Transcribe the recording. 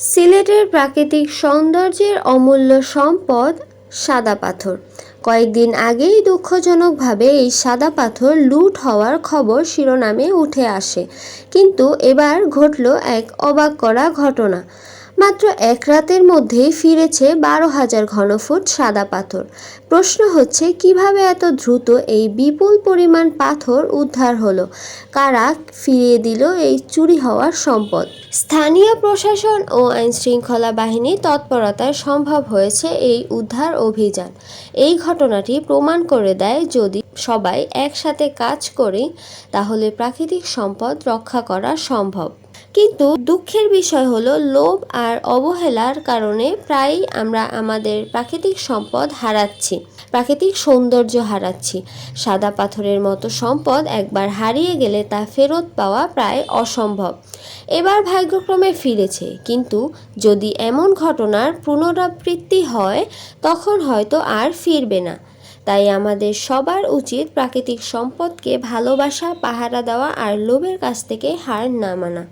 সিলেটের প্রাকৃতিক সৌন্দর্যের অমূল্য সম্পদ সাদা পাথর। কয়েকদিন আগেই দুঃখজনকভাবে এই সাদা পাথর লুট হওয়ার খবর শিরোনামে উঠে আসে। কিন্তু এবার ঘটল এক অবাক করা ঘটনা। মাত্র এক রাতের মধ্যেই ফিরেছে বারো হাজার ঘনফুট সাদা পাথর। প্রশ্ন হচ্ছে, কীভাবে এত দ্রুত এই বিপুল পরিমাণ পাথর উদ্ধার হলো? কারা ফিরিয়ে দিল এই চুরি হওয়ার সম্পদ? স্থানীয় প্রশাসন ও আইনশৃঙ্খলা বাহিনীর তৎপরতায় সম্ভব হয়েছে এই উদ্ধার অভিযান। এই ঘটনাটি প্রমাণ করে দেয় যদি সবাই একসাথে কাজ করি, তাহলে প্রাকৃতিক সম্পদ রক্ষা করা সম্ভব। কিন্তু দুঃখের বিষয় হলো, লোভ আর অবহেলার কারণে প্রায়ই আমরা আমাদের প্রাকৃতিক সম্পদ হারাচ্ছি, প্রাকৃতিক সৌন্দর্য হারাচ্ছি। সাদা পাথরের মতো সম্পদ একবার হারিয়ে গেলে তা ফেরত পাওয়া প্রায় অসম্ভব। এবার ভাগ্যক্রমে ফিরেছে, কিন্তু যদি এমন ঘটনার পুনরাবৃত্তি হয়, তখন হয়তো আর ফিরবে না। তাই আমাদের সবার উচিত প্রাকৃতিক সম্পদকে ভালোবাসা, পাহারা দেওয়া আর লোভের কাছ থেকে হার না মানা।